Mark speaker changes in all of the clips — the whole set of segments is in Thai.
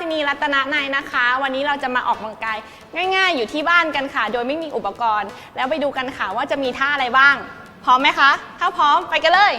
Speaker 1: สินีรัตนนายนะคะ วันนี้เราจะมาออกกำลังกาย ง่าย ๆ อยู่ที่บ้านกันค่ะ โดยไม่มีอุปกรณ์ แล้วไปดูกันค่ะว่าจะมีท่าอะไรบ้าง พร้อมไหมคะ ถ้าพร้อมไปกันเลย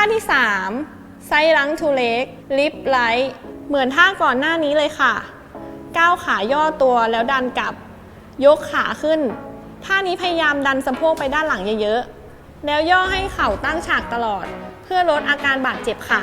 Speaker 1: าที่ 3 ไซรังทูเล็กลิฟไลท์เหมือนท่าก่อนหน้านี้เลยค่ะ ก้าวขาย่อตัวแล้วดันกลับ ยกขาขึ้น ท่านี้พยายามดันสะโพกไปด้านหลังเยอะๆ แล้วย่อให้เข่าตั้งฉากตลอด เพื่อลดอาการบาดเจ็บค่ะ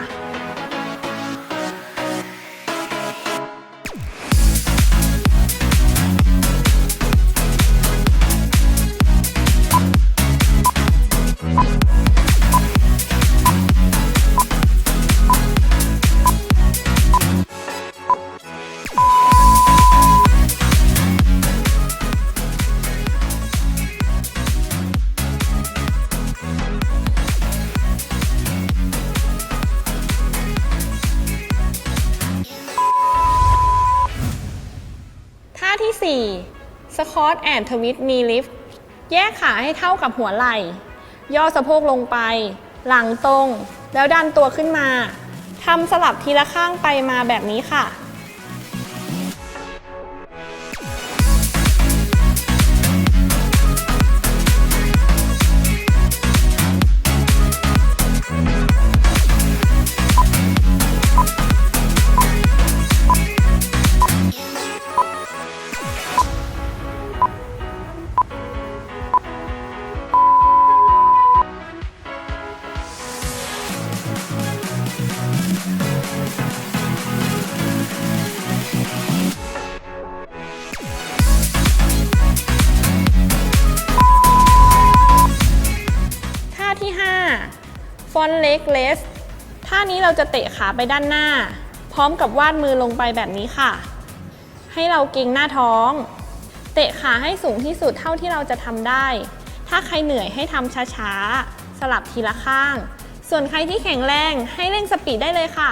Speaker 1: 4สคอตแอนทวิตนีลิฟแยกขาให้เท่ากับหัวไหล่ ย่อสะโพกลงไป หลังตรง แล้วดันตัวขึ้นมาทำสลับทีละข้างไปมาแบบนี้ค่ะ ที่ 5 ฟอนเล็กเลสท่านี้เราจะเตะขาไปด้านหน้า พร้อมกับวาดมือลงไปแบบนี้ค่ะ ให้เราเกรงหน้าท้อง เตะขาให้สูงที่สุดเท่าที่เราจะทำได้ ถ้าใครเหนื่อยให้ทำช้าๆ สลับทีละข้าง ส่วนใครที่แข็งแรงให้เร่งสปีดได้เลยค่ะ